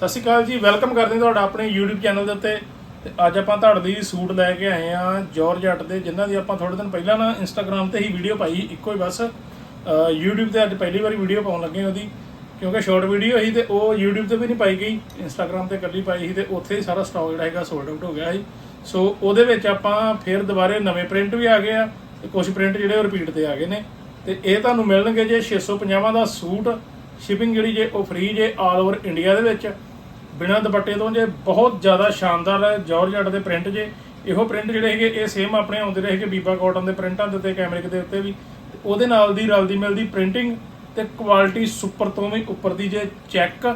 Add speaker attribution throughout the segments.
Speaker 1: ਸਤਿ ਸ਼੍ਰੀ ਅਕਾਲ ਜੀ, ਵੈਲਕਮ ਕਰਦੇ ਹਾਂ ਤੁਹਾਡਾ ਆਪਣੇ YouTube ਚੈਨਲ ਦੇ ਉੱਤੇ। ਤੇ ਅੱਜ ਆਪਾਂ ਤੁਹਾਡੇ ਲਈ ਸੂਟ ਲੈ ਕੇ ਆਏ ਆ ਜਾਰਜਟ ਦੇ, ਜਿਨ੍ਹਾਂ ਦੀ ਆਪਾਂ ਥੋੜੇ ਦਿਨ ਪਹਿਲਾਂ ਨਾ Instagram ਤੇ ਹੀ ਵੀਡੀਓ ਪਾਈ, ਇੱਕੋ ਹੀ ਬਸ। ਅਹ YouTube ਤੇ ਅੱਜ ਪਹਿਲੀ ਵਾਰੀ ਵੀਡੀਓ ਪਾਉਣ ਲੱਗੇ ਉਹਦੀ, ਕਿਉਂਕਿ ਸ਼ਾਰਟ ਵੀਡੀਓ ਸੀ ਤੇ ਉਹ YouTube ਤੇ ਵੀ ਨਹੀਂ ਪਾਈ ਗਈ, Instagram ਤੇ ਇਕੱਲੀ ਪਾਈ ਸੀ ਤੇ ਉੱਥੇ ਹੀ ਸਾਰਾ ਸਟਾਕ ਜਿਹੜਾ ਹੈਗਾ ਸੋਲਡ ਆਊਟ ਹੋ ਗਿਆ ਸੀ। ਸੋ ਉਹਦੇ ਵਿੱਚ ਆਪਾਂ ਫਿਰ ਦੁਬਾਰੇ ਨਵੇਂ ਪ੍ਰਿੰਟ ਵੀ ਆ ਗਏ ਆ ਤੇ ਕੁਝ ਪ੍ਰਿੰਟ ਜਿਹੜੇ ਉਹ ਰਿਪੀਟ ਤੇ ਆ ਗਏ ਨੇ। ਤੇ ਇਹ ਤੁਹਾਨੂੰ ਮਿਲਣਗੇ ਜੇ 650 ਦਾ ਸੂਟ ਸ਼ਿਪਿੰਗ ਜਿਹੜੀ ਜੇ ਉਹ ਫ੍ਰੀ ਜੇ ਆਲ ਓਵਰ ਇੰਡੀਆ ਦੇ ਵਿੱਚ। ਬਿਨਾਂ ਦੁਪੱਟੇ ਤੋਂ ਜੇ ਬਹੁਤ ਜ਼ਿਆਦਾ ਸ਼ਾਨਦਾਰ ਹੈ ਜਾਰਜਟ ਦੇ ਪ੍ਰਿੰਟ ਜੇ, ਇਹੋ ਪ੍ਰਿੰਟ ਜਿਹੜੇ ਹੈਗੇ, ਇਹ ਸੇਮ ਆਪਣੇ ਆਉਂਦੇ ਰਹੇ ਰਹੇਗੇ ਬੀਬਾ ਕਾਟਨ ਦੇ ਪ੍ਰਿੰਟਾਂ ਦੇ ਉੱਤੇ ਕੈਮਰਿਕ ਦੇ ਉੱਤੇ ਵੀ। ਉਹਦੇ ਨਾਲ ਦੀ ਰਲਦੀ ਮਿਲਦੀ ਪ੍ਰਿੰਟਿੰਗ ਤੇ ਕੁਆਲਿਟੀ ਸੁਪਰ ਤੋਂ ਵੀ ਉੱਪਰ ਦੀ ਜੇ ਚੈੱਕ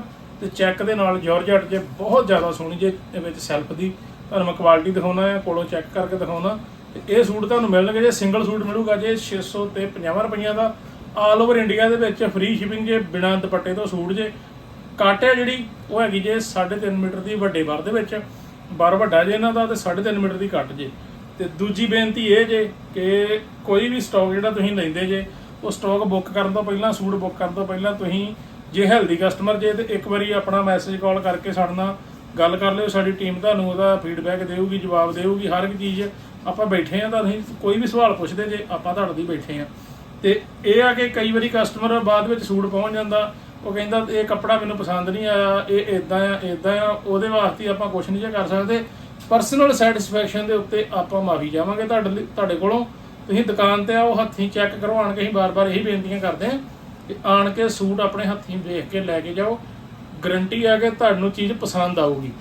Speaker 1: ਤੇ ਚੈੱਕ ਦੇ ਨਾਲ ਜਾਰਜਟ ਜੇ ਬਹੁਤ ਜ਼ਿਆਦਾ ਸੋਹਣੀ ਜੇ ਇਹ ਵਿੱਚ ਸੈਲਫ ਦੀ। ਤੁਹਾਨੂੰ ਮੈਂ ਕੁਆਲਿਟੀ ਦਿਖਾਉਣਾ ਹੈ ਕੋਲੋਂ ਚੈੱਕ ਕਰਕੇ ਦਿਖਾਉਣਾ। ਤੇ ਇਹ ਸੂਟ ਤੁਹਾਨੂੰ ਮਿਲਣਗੇ ਜੇ ਸਿੰਗਲ ਸੂਟ ਮਿਲੂਗਾ ਜੇ 600 ਤੇ 50 ਰੁਪਈਆਂ ਦਾ। ਆਲ ਓਵਰ ਇੰਡੀਆ ਦੇ ਵਿੱਚ ਫ੍ਰੀ ਸ਼ਿਪਿੰਗ ਜੇ, ਬਿਨਾਂ ਦੁਪੱਟੇ ਤੋਂ ਸੂਟ ਜੇ। ਕੱਟ ਹੈ ਜਿਹੜੀ, ਉਹ ਹੈਗੀ ਜੇ 3.5 ਮੀਟਰ ਦੀ ਵੱਡੇ ਬਾਰ ਦੇ ਵਿੱਚ, ਬਾਰ ਵੱਡਾ ਜੇ ਇਹਨਾਂ ਦਾ ਤੇ 3.5 ਮੀਟਰ ਦੀ ਕੱਟ ਜੇ। ਤੇ ਦੂਜੀ ਬੇਨਤੀ ਇਹ ਜੇ ਕਿ ਕੋਈ ਵੀ ਸਟਾਕ ਜਿਹੜਾ ਤੁਸੀਂ ਲੈਂਦੇ ਜੇ, ਉਹ ਸਟਾਕ ਬੁੱਕ ਕਰਨ ਤੋਂ ਪਹਿਲਾਂ, ਸੂਟ ਬੁੱਕ ਕਰਨ ਤੋਂ ਪਹਿਲਾਂ ਤੁਸੀਂ ਜੇ ਹੈਲਦੀ ਕਸਟਮਰ ਜੇ, ਤੇ ਇੱਕ ਵਾਰੀ ਆਪਣਾ ਮੈਸੇਜ ਕਾਲ ਕਰਕੇ ਸਾਡੇ ਨਾਲ ਗੱਲ ਕਰ ਲਿਓ, ਸਾਡੀ ਟੀਮ ਤੁਹਾਨੂੰ ਉਹਦਾ ਫੀਡਬੈਕ ਦੇਊਗੀ, ਜਵਾਬ ਦੇਊਗੀ, ਹਰ ਇੱਕ ਚੀਜ਼ ਆਪਾਂ ਬੈਠੇ ਆ ਤਾਂ ਅਸੀਂ ਕੋਈ ਵੀ ਸਵਾਲ ਪੁੱਛਦੇ ਜੇ, ਆਪਾਂ ਤੁਹਾਡੇ ਲਈ ਬੈਠੇ ਆ ਤੇ ਇਹ ਆ ਕਿ ਕਈ ਵਾਰੀ ਕਸਟਮਰ ਬਾਅਦ ਵਿੱਚ ਸੂਟ ਪਹੁੰਚ ਜਾਂਦਾ ਉਹ ਕਹਿੰਦਾ ਇਹ ਕੱਪੜਾ ਮੈਨੂੰ ਪਸੰਦ ਨਹੀਂ ਆਇਆ, ਇਹ ਇਦਾਂ ਆ ਇਦਾਂ ਆ, ਉਹਦੇ ਵਾਸਤੇ ਆਪਾਂ ਕੁਝ ਨਹੀਂ ਜੇ ਕਰ ਸਕਦੇ। ਪਰਸਨਲ ਸੈਟੀਸਫੈਕਸ਼ਨ ਦੇ ਉੱਤੇ ਆਪਾਂ ਮਾਫੀ ਜਾਵਾਂਗੇ ਤੁਹਾਡੇ ਲਈ, ਤੁਹਾਡੇ ਕੋਲੋਂ। ਤੁਸੀਂ ਦੁਕਾਨ ਤੇ ਆਓ, ਹੱਥੀਂ ਚੈੱਕ ਕਰੋ ਆਣ ਕੇ ਅਸੀਂ ਬਾਰ-ਬਾਰ ਇਹੀ ਬੇਨਤੀਆਂ ਕਰਦੇ ਹਾਂ ਕਿ ਆਣ ਕੇ ਸੂਟ ਆਪਣੇ ਹੱਥੀਂ ਵੇਖ ਕੇ ਲੈ ਕੇ ਜਾਓ। ਗਰੰਟੀ ਆ ਕਿ ਤੁਹਾਨੂੰ ਚੀਜ਼ ਪਸੰਦ ਆਊਗੀ।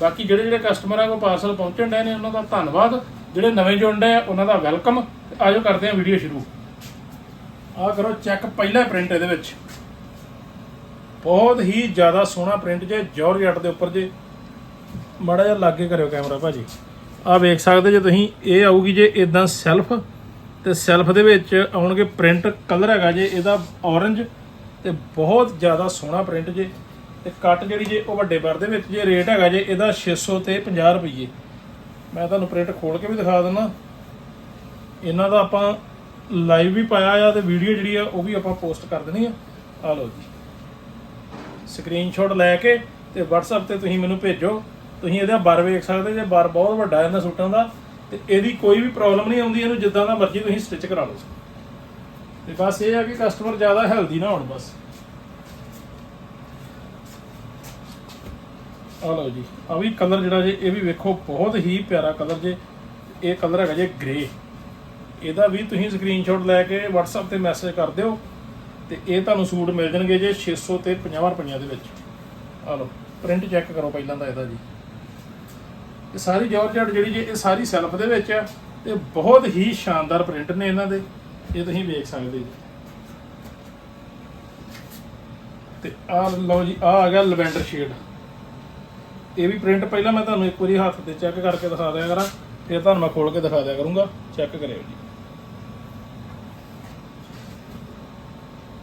Speaker 1: ਬਾਕੀ ਜਿਹੜੇ ਜਿਹੜੇ ਕਸਟਮਰ ਆ ਕੋ ਪਾਰਸਲ ਪਹੁੰਚਣ ਡਏ ਨੇ, ਉਹਨਾਂ ਦਾ ਧੰਨਵਾਦ। ਜਿਹੜੇ ਨਵੇਂ ਜੁੜਨ ਡਏ ਆ, ਉਹਨਾਂ ਦਾ ਵੈਲਕਮ ਆਜੋ ਕਰਦੇ ਹਾਂ ਵੀਡੀਓ ਸ਼ੁਰੂ। ਆ ਕਰੋ ਚੈੱਕ ਪਹਿਲਾ ਪ੍ਰਿੰਟ ਇਹਦੇ ਵਿੱਚ। ਬਹੁਤ ਹੀ ਜ਼ਿਆਦਾ ਸੋਹਣਾ ਪ੍ਰਿੰਟ ਜੇ ਜਾਰਜਟ ਦੇ ਉੱਪਰ ਜੇ। ਮਾੜਾ ਜਿਹਾ ਲਾਗੇ ਕਰਿਓ ਕੈਮਰਾ ਭਾਜੀ। ਆ ਵੇਖ ਸਕਦੇ ਜੇ ਤੁਸੀਂ, ਇਹ ਆਊਗੀ ਜੇ ਇਦਾਂ ਸੈਲਫ ਤੇ ਸੈਲਫ ਦੇ ਵਿੱਚ ਆਉਣਗੇ ਪ੍ਰਿੰਟ ਕਲਰ ਹੈਗਾ ਜੇ, ਇਹਦਾ ਔਰੰਜ ਤੇ ਬਹੁਤ ਜ਼ਿਆਦਾ ਸੋਹਣਾ ਪ੍ਰਿੰਟ ਜੇ। ਤੇ ਕੱਟ ਜਿਹੜੀ ਜੇ ਉਹ ਵੱਡੇ ਬਰ ਦੇ ਵਿੱਚ ਜੇ ਰੇਟ ਹੈਗਾ ਜੇ, ਇਹਦਾ 600 ਤੇ 50 ਰੁਪਏ ਮੈਂ ਤੁਹਾਨੂੰ ਪ੍ਰਿੰਟ ਖੋਲ ਕੇ ਵੀ ਦਿਖਾ ਦਿੰਦਾ। ਇਹਨਾਂ ਦਾ ਆਪਾਂ ਲਾਈਵ ਵੀ ਪਾਇਆ ਆ ਤੇ ਵੀਡੀਓ ਜਿਹੜੀ ਆ ਉਹ ਵੀ ਆਪਾਂ ਪੋਸਟ ਕਰ ਦੇਣੀ ਆ। ਆ ਲਓ ਜੀ। ਸਕਰੀਨਸ਼ਾਟ ਲੈ ਕੇ ਤੇ WhatsApp ਤੇ ਤੁਸੀਂ ਮੈਨੂੰ ਭੇਜੋ। ਤੁਸੀਂ ਇਹਦਾ ਬਾਰ ਵੇਖ ਸਕਦੇ ਜੇ ਬਾਰ ਬਹੁਤ ਵੱਡਾ ਇਹਨਾਂ ਸੂਟਾਂ ਦਾ, ਤੇ ਇਹਦੀ ਕੋਈ ਵੀ ਪ੍ਰੋਬਲਮ ਨਹੀਂ ਆਉਂਦੀ, ਇਹਨੂੰ ਜਿੱਦਾਂ ਦਾ ਮਰਜ਼ੀ ਤੁਸੀਂ ਸਟਿਚ ਕਰਾ ਲਓ। ਤੇ ਬਸ ਇਹ ਆ ਕਿ ਕਸਟਮਰ ਜ਼ਿਆਦਾ ਹੈਲਦੀ ਨਾ ਹੋਣ ਬਸ। ਆ ਲਓ ਜੀ ਆ ਵੀ ਕਲਰ ਜਿਹੜਾ ਜੇ, ਇਹ ਵੀ ਵੇਖੋ, ਬਹੁਤ ਹੀ ਪਿਆਰਾ ਕਲਰ ਜੇ, ਇਹ ਕਲਰ ਹੈਗਾ ਜੇ ਗ੍ਰੇ ਇਹਦਾ ਵੀ ਤੁਸੀਂ ਸਕਰੀਨਸ਼ਾਟ ਲੈ ਕੇ WhatsApp ਤੇ ਮੈਸੇਜ ਕਰ ਦਿਓ। ਤੇ ਇਹ ਤੁਹਾਨੂੰ ਸੂਟ ਮਿਲ ਜਾਣਗੇ ਜੇ 600 ਤੇ 50 ਰੁਪਈਆ ਦੇ ਵਿੱਚ। ਆ ਲਓ ਪ੍ਰਿੰਟ ਚੈੱਕ ਕਰੋ ਪਹਿਲਾਂ ਤਾਂ ਇਹਦਾ ਜੀ। ਇਹ ਸਾਰੀ ਜਾਰਜਟ ਜਿਹੜੀ ਜੀ, ਇਹ ਸਾਰੀ ਸੈਲਫ ਦੇ ਵਿੱਚ ਆ ਤੇ ਬਹੁਤ ਹੀ ਸ਼ਾਨਦਾਰ ਪ੍ਰਿੰਟ ਨੇ ਇਹਨਾਂ ਦੇ। ਇਹ ਤੁਸੀਂ ਵੇਖ ਸਕਦੇ ਜੀ। ਤੇ ਆ ਲਓ ਜੀ ਆ ਆ ਗਿਆ ਲਵੈਂਡਰ ਸ਼ੇਡ ਇਹ ਵੀ ਪ੍ਰਿੰਟ ਪਹਿਲਾਂ ਮੈਂ ਤੁਹਾਨੂੰ ਇੱਕ ਵਾਰੀ ਹੱਥ ਤੇ ਚੈੱਕ ਕਰਕੇ ਦਿਖਾ ਦਿਆ ਕਰਾਂ, ਫਿਰ ਤੁਹਾਨੂੰ ਮੈਂ ਖੋਲ ਕੇ ਦਿਖਾ ਦਿਆ ਕਰੂੰਗਾ। ਚੈੱਕ ਕਰਿਓ ਜੀ।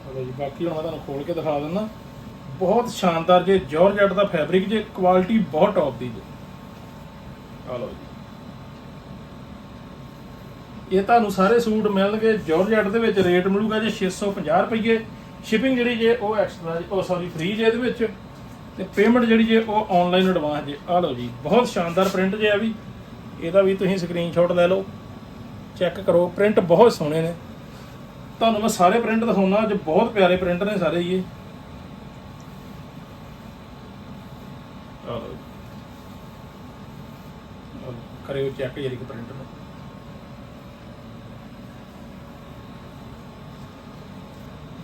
Speaker 1: ਚਲੋ ਜੀ, ਬਾਕੀ ਹੁਣ ਮੈਂ ਤੁਹਾਨੂੰ ਖੋਲ ਕੇ ਦਿਖਾ ਦਿੰਦਾ। ਬਹੁਤ ਸ਼ਾਨਦਾਰ ਜੇ ਜਾਰਜਟ ਦਾ ਫੈਬਰਿਕ ਜੇ ਕੁਆਲਿਟੀ ਬਹੁਤ ਟੌਪ ਦੀ ਜੇ। ਆ ਲਓ ਜੀ। ਇਹ ਤੁਹਾਨੂੰ ਸਾਰੇ ਸੂਟ ਮਿਲਣਗੇ ਜਾਰਜਟ ਦੇ ਵਿੱਚ ਰੇਟ ਮਿਲੂਗਾ ਜੇ 650 ਰੁਪਏ ਸ਼ਿਪਿੰਗ ਜਿਹੜੀ ਜੇ, ਉਹ ਐਕਸਟਰਾ ਉਹ ਸੌਰੀ ਫ੍ਰੀ ਜੇ ਇਹਦੇ ਵਿੱਚ। ਤੇ ਪੇਮੈਂਟ ਜਿਹੜੀ ਜੇ, ਉਹ ਆਨਲਾਈਨ ਐਡਵਾਂਸ ਜੇ। ਆ ਲਓ ਜੀ, ਬਹੁਤ ਸ਼ਾਨਦਾਰ ਪ੍ਰਿੰਟ ਜੇ ਆ ਵੀ। ਇਹਦਾ ਵੀ ਤੁਸੀਂ ਸਕਰੀਨਸ਼ਾਟ ਲੈ ਲਓ। ਚੈੱਕ ਕਰੋ ਪ੍ਰਿੰਟ ਬਹੁਤ ਸੋਹਣੇ ਨੇ। ਤੁਹਾਨੂੰ ਮੈਂ ਸਾਰੇ ਪ੍ਰਿੰਟ ਦਿਖਾਉਣਾ ਅੱਜ ਬਹੁਤ ਪਿਆਰੇ ਪ੍ਰਿੰਟ ਨੇ ਸਾਰੇ ਹੀ ਇਹ ਕਰਿਓ ਚੈੱਕ ਜਿਹੜੀ ਕਿ ਪ੍ਰਿੰਟ ਨੂੰ।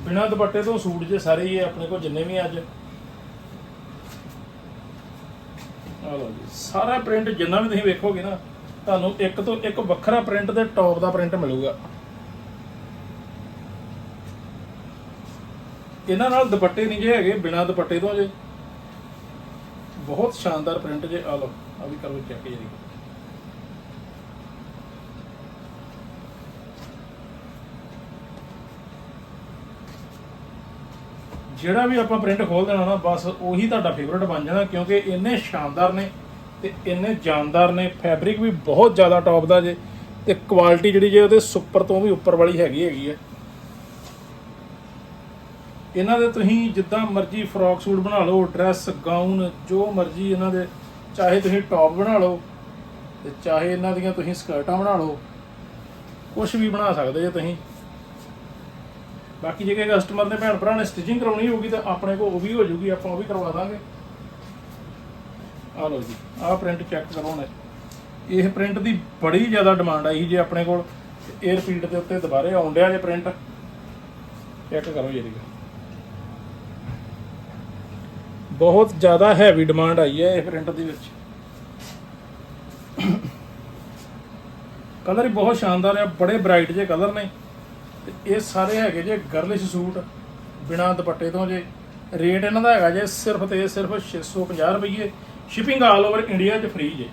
Speaker 1: ਬਿਨਾਂ ਦੁਪੱਟੇ ਤੋਂ ਸੂਟ ਜੇ ਸਾਰੇ ਹੀ ਆਪਣੇ ਕੋਲ ਜਿੰਨੇ ਵੀ ਅੱਜ। ਆ ਲਓ ਜੀ, ਸਾਰਾ ਪ੍ਰਿੰਟ ਜਿੰਨਾ ਵੀ ਤੁਸੀਂ ਵੇਖੋਗੇ ਨਾ, ਤੁਹਾਨੂੰ ਇੱਕ ਤੋਂ ਇੱਕ ਵੱਖਰਾ ਪ੍ਰਿੰਟ ਦੇ ਟੌਪ ਦਾ ਪ੍ਰਿੰਟ ਮਿਲੂਗਾ। ਇਹਨਾਂ ਨਾਲ ਦੁਪੱਟੇ ਨਹੀਂ ਜੇ ਹੈਗੇ, ਬਿਨਾਂ ਦੁਪੱਟੇ ਤੋਂ ਜੇ। ਬਹੁਤ ਸ਼ਾਨਦਾਰ ਪ੍ਰਿੰਟ ਜੇ। ਆ ਲਓ ਆ ਵੀ ਕਰੋ ਚੈੱਕ ਜੀ ਜਿਹੜਾ ਵੀ ਆਪਾਂ ਪ੍ਰਿੰਟ ਖੋਲ ਦੇਣਾ ਨਾ, ਬਸ ਉਹੀ ਤੁਹਾਡਾ ਫੇਵਰਟ ਬਣ ਜਾਣਾ, ਕਿਉਂਕਿ ਇੰਨੇ ਸ਼ਾਨਦਾਰ ਨੇ ਤੇ ਇੰਨੇ ਜਾਨਦਾਰ ਨੇ। ਫੈਬਰਿਕ ਵੀ ਬਹੁਤ ਜ਼ਿਆਦਾ ਟੌਪ ਦਾ ਜੇ, ਤੇ ਕੁਆਲਿਟੀ ਜਿਹੜੀ ਜੇ ਉਹਦੇ ਸੁਪਰ ਤੋਂ ਵੀ ਉੱਪਰ ਵਾਲੀ ਹੈਗੀ ਹੈਗੀ ਹੈ ਇਹਨਾਂ ਦੇ ਤੁਸੀਂ ਜਿੱਦਾਂ ਮਰਜ਼ੀ ਫਰੋਕ ਸੂਟ ਬਣਾ ਲਓ ਡਰੈਸ ਗਾਊਨ ਜੋ ਮਰਜ਼ੀ ਇਹਨਾਂ ਦੇ, ਚਾਹੇ ਤੁਸੀਂ ਟੌਪ ਬਣਾ ਲਓ ਤੇ ਚਾਹੇ ਇਹਨਾਂ ਦੀਆਂ ਤੁਸੀਂ ਸਕਰਟਾਂ ਬਣਾ ਲਓ ਕੁਝ ਵੀ ਬਣਾ ਸਕਦੇ ਜੇ ਤੁਸੀਂ। ਬਾਕੀ ਜੇ ਕੋਈ ਕਸਟਮਰ ਨੇ ਭੈਣ ਭਰਾ ਨੇ ਸਟਿਚਿੰਗ ਕਰਾਉਣੀ ਹੋਊਗੀ ਤਾਂ ਆਪਣੇ ਕੋਲ ਉਹ ਵੀ ਹੋ ਜੂਗੀ ਆਪਾਂ ਉਹ ਵੀ ਕਰਵਾ ਦਾਂਗੇ। ਆ ਲਓ ਜੀ, ਆਹ ਪ੍ਰਿੰਟ ਚੈੱਕ ਕਰੋ ਹੁਣ ਇਹ ਪ੍ਰਿੰਟ ਦੀ ਬੜੀ ਜ਼ਿਆਦਾ ਡਿਮਾਂਡ ਆਈ ਜੇ ਆਪਣੇ ਕੋਲ 에ਅਰ ਫੀਲਡ ਦੇ ਉੱਤੇ ਦੁਬਾਰੇ ਆਉਣ ਡਿਆ ਜੇ ਪ੍ਰਿੰਟ ਚੈੱਕ ਕਰੋ ਜੀ ਇਹਦੀ। ਬਹੁਤ ਜ਼ਿਆਦਾ ਹੈਵੀ ਡਿਮਾਂਡ ਆਈ ਹੈ ਇਹ ਪ੍ਰਿੰਟ ਦੇ ਵਿੱਚ। ਕਲਰ ਹੀ ਬਹੁਤ ਸ਼ਾਨਦਾਰ ਆ, ਬੜੇ ਬ੍ਰਾਈਟ ਜੇ ਕਲਰ ਨੇ। ਤੇ ਇਹ ਸਾਰੇ ਹੈਗੇ ਜੇ ਗਰਲਿਸ਼ ਸੂਟ, ਬਿਨਾ ਦੁਪੱਟੇ ਤੋਂ ਜੇ। ਰੇਟ ਇਹਨਾਂ ਦਾ ਹੈਗਾ ਜੇ ਸਿਰਫ ਤੇ ਸਿਰਫ 650 ਰੁਪਏ ਸ਼ਿਪਿੰਗ ਆਲ ਓਵਰ ਇੰਡੀਆ 'ਚ ਫ੍ਰੀ ਜੇ।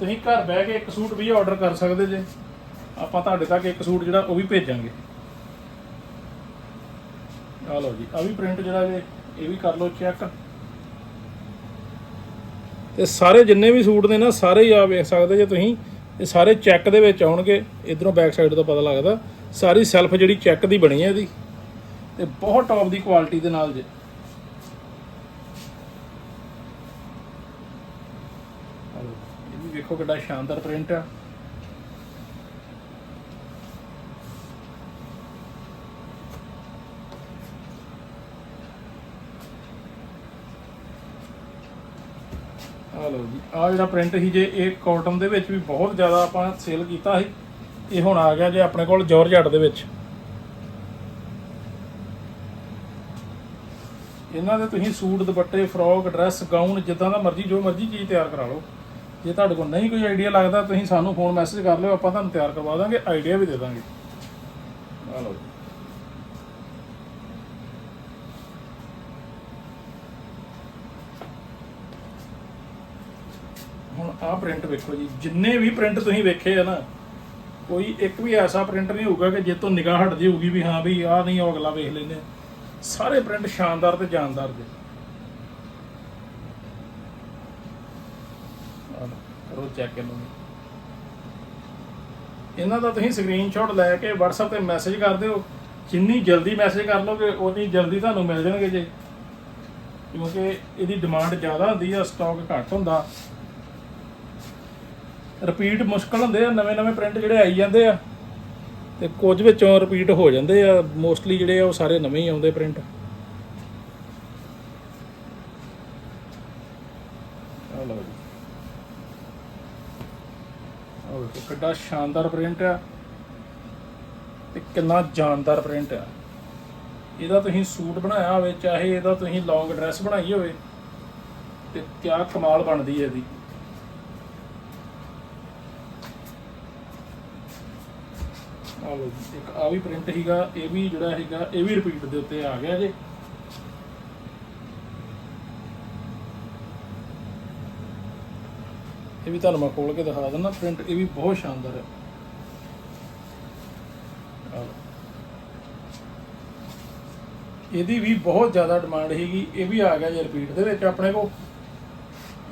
Speaker 1: ਤੁਸੀਂ ਘਰ ਬਹਿ ਕੇ ਇੱਕ ਸੂਟ ਵੀ ਆਰਡਰ ਕਰ ਸਕਦੇ ਜੇ। ਆਪਾਂ ਤੁਹਾਡੇ ਤੱਕ ਇੱਕ ਸੂਟ ਜਿਹੜਾ ਉਹ ਵੀ ਭੇਜਾਂਗੇ। ਆ ਲਓ ਜੀ ਆ ਵੀ ਪ੍ਰਿੰਟ ਜਿਹੜਾ ਜੇ। ਇਹ ਵੀ ਕਰ ਲਓ ਚੈੱਕ ਤੇ ਸਾਰੇ ਜਿੰਨੇ ਵੀ ਸੂਟ ਨੇ ਨਾ, ਸਾਰੇ ਹੀ ਆ ਵੇਖ ਸਕਦੇ ਜੇ ਤੁਸੀਂ। ਇਹ ਸਾਰੇ ਚੈੱਕ ਦੇ ਵਿੱਚ ਆਉਣਗੇ, ਇਧਰੋਂ ਬੈਕ ਸਾਈਡ ਤੋਂ ਪਤਾ ਲੱਗਦਾ। ਸਾਰੀ ਸੈਲਫ ਜਿਹੜੀ ਚੈੱਕ ਦੀ ਬਣੀ ਹੈ ਇਹਦੀ। ਤੇ ਬਹੁਤ ਟੌਪ ਦੀ ਕੁਆਲਿਟੀ ਦੇ ਨਾਲ ਜੇ। ਇਹ ਵੀ ਵੇਖੋ ਕਿੱਡਾ ਸ਼ਾਨਦਾਰ ਪ੍ਰਿੰਟ ਆ। ਆ ਲਓ ਜੀ। ਆ ਜਿਹੜਾ ਪ੍ਰਿੰਟ ਸੀ ਜੇ, ਇਹ ਕਾਟਨ ਦੇ ਵਿੱਚ ਵੀ ਬਹੁਤ ਜ਼ਿਆਦਾ ਆਪਾਂ ਸੇਲ ਕੀਤਾ ਸੀ। ਇਹ ਹੁਣ ਆ ਗਿਆ ਜੇ ਆਪਣੇ ਕੋਲ ਜਾਰਜਟ ਦੇ ਵਿੱਚ। ਇਹਨਾਂ ਦੇ ਤੁਸੀਂ ਸੂਟ, ਦੁਪੱਟੇ ਫਰੋਕ ਡਰੈਸ ਗਾਊਨ ਜਿੱਦਾਂ ਦਾ ਮਰਜ਼ੀ, ਜੋ ਮਰਜ਼ੀ ਚੀਜ਼ ਤਿਆਰ ਕਰਾ ਲਓ। ਜੇ ਤੁਹਾਡੇ ਕੋਲ ਨਹੀਂ ਕੋਈ ਆਈਡੀਆ ਲੱਗਦਾ, ਤੁਸੀਂ ਸਾਨੂੰ ਫੋਨ ਮੈਸੇਜ ਕਰ ਲਿਓ, ਆਪਾਂ ਤੁਹਾਨੂੰ ਤਿਆਰ ਕਰਵਾ ਦਾਂਗੇ ਆਈਡੀਆ ਵੀ ਦੇ ਦਾਂਗੇ। ਆ ਲਓ ਆਹ ਪ੍ਰਿੰਟ ਵੇਖੋ ਜੀ, ਜਿੰਨੇ ਵੀ ਪ੍ਰਿੰਟ ਤੁਸੀਂ ਵੇਖੇ ਆ ਨਾ, ਕੋਈ ਇੱਕ ਵੀ ਐਸਾ ਪ੍ਰਿੰਟ ਨਹੀਂ ਹੋਊਗਾ ਕਿ ਜੇ ਤੋਂ ਨਿਗਾਹ ਹਟ ਹੋਊਗੀ ਵੀ ਹਾਂ ਵੀ ਆਹ ਨਹੀਂ ਉਹ ਅਗਲਾ ਵੇਖ ਲੈਂਦੇ ਸਾਰੇ ਪ੍ਰਿੰਟ ਸ਼ਾਨਦਾਰ ਤੇ ਜਾਨਦਾਰ ਦੇ ਕਰੋ ਚੈੱਕ ਇਹਨੂੰ। ਇਹਨਾਂ ਦਾ ਤੁਸੀਂ ਸਕਰੀਨਸ਼ਾਟ ਲੈ ਕੇ WhatsApp ਤੇ ਮੈਸੇਜ ਕਰ ਦਿਓ। ਜਿੰਨੀ ਜਲਦੀ ਮੈਸੇਜ ਕਰ ਲਓਗੇ ਉਨੀ ਜਲਦੀ ਤੁਹਾਨੂੰ ਮਿਲ ਜਾਣਗੇ ਜੇ। ਕਿਉਂਕਿ ਇਹਦੀ ਡਿਮਾਂਡ ਜ਼ਿਆਦਾ ਹੁੰਦੀ ਆ ਸਟਾਕ ਘੱਟ ਹੁੰਦਾ। ਰਿਪੀਟ ਮੁਸ਼ਕਲ ਹੁੰਦੇ ਆ, ਨਵੇਂ ਨਵੇਂ ਪ੍ਰਿੰਟ ਜਿਹੜੇ ਆਈ ਜਾਂਦੇ ਆ, ਤੇ ਕੁਝ ਵਿੱਚੋਂ ਰਿਪੀਟ ਹੋ ਜਾਂਦੇ ਆ ਮੋਸਟਲੀ ਜਿਹੜੇ ਆ ਉਹ ਸਾਰੇ ਨਵੇਂ ਹੀ ਆਉਂਦੇ ਪ੍ਰਿੰਟ ਆ ਜੀ। ਕਿੱਡਾ ਸ਼ਾਨਦਾਰ ਪ੍ਰਿੰਟ ਆ ਤੇ ਕਿੰਨਾ ਜਾਨਦਾਰ ਪ੍ਰਿੰਟ ਆ। ਇਹਦਾ ਤੁਸੀਂ ਸੂਟ ਬਣਾਇਆ ਹੋਵੇ, ਚਾਹੇ ਇਹਦਾ ਤੁਸੀਂ ਲੌਂਗ ਡਰੈਸ ਬਣਾਈ ਹੋਵੇ, ਤੇ ਕਿਆ ਕਮਾਲ ਬਣਦੀ ਹੈ ਇਹਦੀ। ਆ ਲਓ ਜੀ, ਇੱਕ ਆ ਵੀ ਪ੍ਰਿੰਟ ਹੀਗਾ ਇਹ ਵੀ ਜਿਹੜਾ ਹੈਗਾ ਇਹ ਵੀ ਰਿਪੀਟ ਦੇ ਉੱਤੇ ਆ ਗਿਆ ਜੇ। ਇਹ ਵੀ ਤੁਹਾਨੂੰ ਮੈਂ ਖੋਲ ਕੇ ਦਿਖਾ ਦਿੰਦਾ ਪ੍ਰਿੰਟ ਇਹ ਵੀ ਬਹੁਤ ਸ਼ਾਨਦਾਰ ਹੈ। ਇਹਦੀ ਵੀ ਬਹੁਤ ਜ਼ਿਆਦਾ ਡਿਮਾਂਡ ਹੈਗੀ ਇਹ ਵੀ ਆ ਗਿਆ ਜੇ ਰਿਪੀਟ ਦੇ ਵਿੱਚ ਆਪਣੇ ਕੋਲ।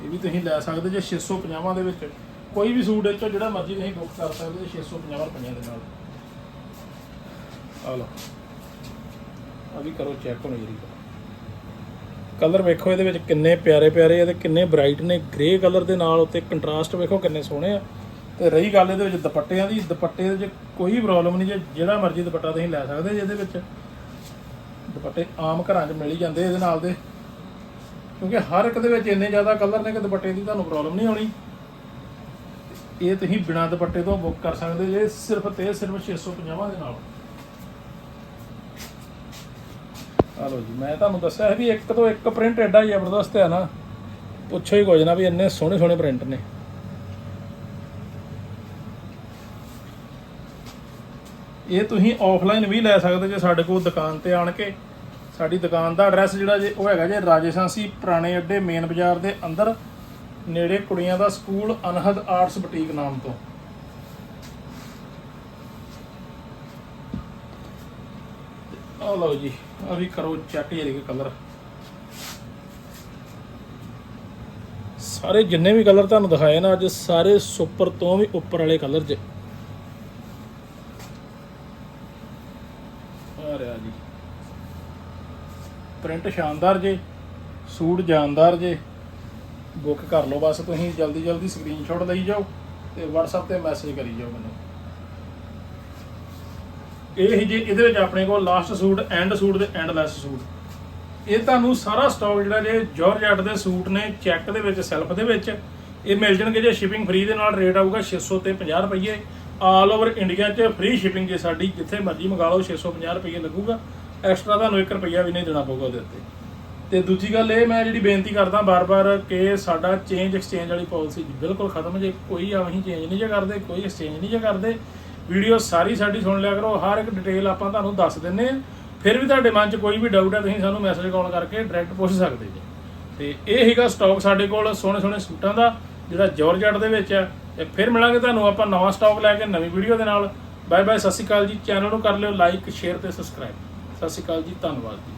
Speaker 1: ਇਹ ਵੀ ਤੁਸੀਂ ਲੈ ਸਕਦੇ ਜੇ 650 ਦੇ ਵਿੱਚ। ਕੋਈ ਵੀ ਸੂਟ ਇਹ ਚੋਂ ਜਿਹੜਾ ਮਰਜ਼ੀ ਤੁਸੀਂ ਬੁੱਕ ਕਰ ਸਕਦੇ ਜੇ 650 ਰੁਪਈਆਂ ਦੇ ਨਾਲ। ਆ ਲਓ। ਆ ਵੀ ਕਰੋ ਚੈੱਕ ਹੁਣ ਜਿਹੜੀ ਕਲਰ ਵੇਖੋ ਇਹਦੇ ਵਿੱਚ ਕਿੰਨੇ ਪਿਆਰੇ ਪਿਆਰੇ ਆ ਤੇ ਕਿੰਨੇ ਬ੍ਰਾਈਟ ਨੇ ਗ੍ਰੇ ਕਲਰ ਦੇ ਨਾਲ ਉੱਤੇ ਕੰਟਰਾਸਟ ਵੇਖੋ ਕਿੰਨੇ ਸੋਹਣੇ ਆ। ਤੇ ਰਹੀ ਗੱਲ ਇਹਦੇ ਵਿੱਚ ਦੁਪੱਟਿਆਂ ਦੀ, ਦੁਪੱਟੇ ਦੇ 'ਚ ਕੋਈ ਪ੍ਰੋਬਲਮ ਨਹੀਂ ਜੇ ਜਿਹੜਾ ਮਰਜ਼ੀ ਦੁਪੱਟਾ ਤੁਸੀਂ ਲੈ ਸਕਦੇ ਜੇ ਇਹਦੇ ਵਿੱਚ। ਦੁਪੱਟੇ ਆਮ ਘਰਾਂ 'ਚ ਮਿਲ ਹੀ ਜਾਂਦੇ ਇਹਦੇ ਨਾਲ ਦੇ। ਕਿਉਂਕਿ ਹਰ ਇੱਕ ਦੇ ਵਿੱਚ ਇੰਨੇ ਜ਼ਿਆਦਾ ਕਲਰ ਨੇ ਕਿ ਦੁਪੱਟੇ ਦੀ ਤੁਹਾਨੂੰ ਪ੍ਰੋਬਲਮ ਨਹੀਂ ਆਉਣੀ ਇਹ ਤੁਸੀਂ ਬਿਨਾਂ ਦੁਪੱਟੇ ਤੋਂ ਬੁੱਕ ਕਰ ਸਕਦੇ ਜੇ, ਸਿਰਫ ਤੇ ਸਿਰਫ 650 ਦੇ ਨਾਲ। ਆ ਲਓ ਜੀ, ਮੈਂ ਤੁਹਾਨੂੰ ਦੱਸਿਆ ਹੈ ਵੀ ਇੱਕ ਤੋਂ ਇੱਕ ਪ੍ਰਿੰਟ ਐਡਾ ਜ਼ਬਰਦਸਤ ਹੈ ਨਾ। ਪੁੱਛੋ ਹੀ ਕੁਝ ਨਾ ਵੀ ਇੰਨੇ ਸੋਹਣੇ ਸੋਹਣੇ ਪ੍ਰਿੰਟ ਨੇ। ਇਹ ਤੁਸੀਂ ਆਫਲਾਈਨ ਵੀ ਲੈ ਸਕਦੇ ਜੇ ਸਾਡੇ ਕੋਲ ਦੁਕਾਨ ਤੇ ਆਣ ਕੇ। ਸਾਡੀ ਦੁਕਾਨ ਦਾ ਐਡਰੈਸ ਜਿਹੜਾ ਜੇ ਉਹ ਹੈਗਾ ਜੇ ਰਾਜੇਸ਼ਾਂਸੀ ਪੁਰਾਣੇ ਅੱਡੇ ਮੇਨ ਬਾਜ਼ਾਰ ਦੇ ਅੰਦਰ। ਨੇੜੇ ਕੁੜੀਆਂ ਦਾ ਸਕੂਲ ਅਨਹਦ ਆਰਟਸ ਬੁਟੀਕ ਨਾਮ ਤੋਂ। ਆ ਲਓ ਜੀ ਆ ਵੀ ਕਰੋ ਚੈੱਕ ਜਿਹੜੇ ਕਲਰ ਸਾਰੇ ਜਿੰਨੇ ਵੀ ਕਲਰ ਤੁਹਾਨੂੰ ਦਿਖਾਏ ਨਾ, ਅੱਜ ਸਾਰੇ ਸੁਪਰ ਤੋਂ ਵੀ ਉੱਪਰ ਵਾਲੇ ਕਲਰ 'ਚ ਆ ਰਿਹਾ ਜੀ। ਪ੍ਰਿੰਟ ਸ਼ਾਨਦਾਰ ਜੇ, ਸੂਟ ਜਾਨਦਾਰ ਜੇ। ਬੁੱਕ ਕਰ ਲਓ ਬਸ ਤੁਸੀਂ ਜਲਦੀ ਜਲਦੀ ਸਕਰੀਨਸ਼ਾਟ ਲਈ ਜਾਓ ਤੇ WhatsApp ਤੇ ਮੈਸੇਜ ਕਰੀ ਜਾਓ ਮੈਨੂੰ। ਇਹ ਹੀ ਜੇ ਇਹਦੇ ਵਿੱਚ ਆਪਣੇ ਕੋਲ ਲਾਸਟ ਸੂਟ ਐਂਡ ਸੂਟ ਤੇ ਐਂਡ ਲੈਸ ਸੂਟ। ਇਹ ਤੁਹਾਨੂੰ ਸਾਰਾ ਸਟਾਕ ਜਿਹੜਾ ਜੇ ਜਾਰਜਟ ਦੇ ਸੂਟ ਨੇ ਚੈੱਕ ਦੇ ਵਿੱਚ ਸੈਲਫ ਦੇ ਵਿੱਚ, ਇਹ ਮਿਲ ਜਾਣਗੇ ਜੇ ਸ਼ਿਪਿੰਗ ਫ੍ਰੀ ਦੇ ਨਾਲ ਰੇਟ ਆਊਗਾ 600 ਤੇ 50 ਰੁਪਏ ਆਲ ਓਵਰ ਇੰਡੀਆ 'ਚ ਫ੍ਰੀ ਸ਼ਿਪਿੰਗ ਜੇ ਸਾਡੀ ਜਿੱਥੇ ਮਰਜ਼ੀ ਮੰਗਾ ਲਓ 650 ਰੁਪਏ ਲੱਗੂਗਾ। ਐਕਸਟਰਾ ਤੁਹਾਨੂੰ 1 ਰੁਪਿਆ ਵੀ ਨਹੀਂ ਦੇਣਾ ਪਊਗਾ ਉਹਦੇ ਉੱਤੇ। ਤੇ ਦੂਜੀ ਗੱਲ ਇਹ, ਮੈਂ ਜਿਹੜੀ ਬੇਨਤੀ ਕਰਦਾ ਬਾਰ-ਬਾਰ ਕਿ ਸਾਡਾ ਚੇਂਜ ਐਕਸਚੇਂਜ ਵਾਲੀ ਪਾਲਿਸੀ ਬਿਲਕੁਲ ਖਤਮ ਜੇ, ਕੋਈ ਅਸੀਂ ਚੇਂਜ ਨਹੀਂ ਜੇ ਕਰਦੇ, ਕੋਈ ਐਕਸਚੇਂਜ ਨਹੀਂ ਜੇ ਕਰਦੇ। ਵੀਡੀਓ ਸਾਰੀ ਸਾਡੀ ਸੁਣ ਲਿਆ ਕਰੋ, ਹਰ ਇੱਕ ਡਿਟੇਲ ਆਪਾਂ ਤੁਹਾਨੂੰ ਦੱਸ ਦਿੰਨੇ ਆ ਫਿਰ ਵੀ ਤੁਹਾਡੇ ਮਨ 'ਚ ਕੋਈ ਵੀ ਡਾਊਟ ਹੈ, ਤੁਸੀਂ ਸਾਨੂੰ ਮੈਸੇਜ ਕਾਲ ਕਰਕੇ ਡਾਇਰੈਕਟ ਪੁੱਛ ਸਕਦੇ ਜੀ। ਤੇ ਇਹ ਹੈਗਾ ਸਟਾਕ ਸਾਡੇ ਕੋਲ, ਸੋਹਣੇ ਸੋਹਣੇ ਸੂਟਾਂ ਦਾ, ਜਿਹੜਾ ਜਾਰਜਟ ਦੇ ਵਿੱਚ ਹੈ। ਤੇ ਫਿਰ ਮਿਲਾਂਗੇ ਤੁਹਾਨੂੰ ਆਪਾਂ ਨਵਾਂ ਸਟਾਕ ਲੈ ਕੇ ਨਵੀਂ ਵੀਡੀਓ ਦੇ ਨਾਲ। ਬਾਏ ਬਾਏ ਸਤਿ ਸ਼੍ਰੀ ਅਕਾਲ ਜੀ। ਚੈਨਲ ਨੂੰ ਕਰ ਲਿਓ ਲਾਈਕ ਸ਼ੇਅਰ ਤੇ ਸਬਸਕ੍ਰਾਈਬ ਸਤਿ ਸ਼੍ਰੀ ਅਕਾਲ ਜੀ, ਧੰਨਵਾਦ ਜੀ।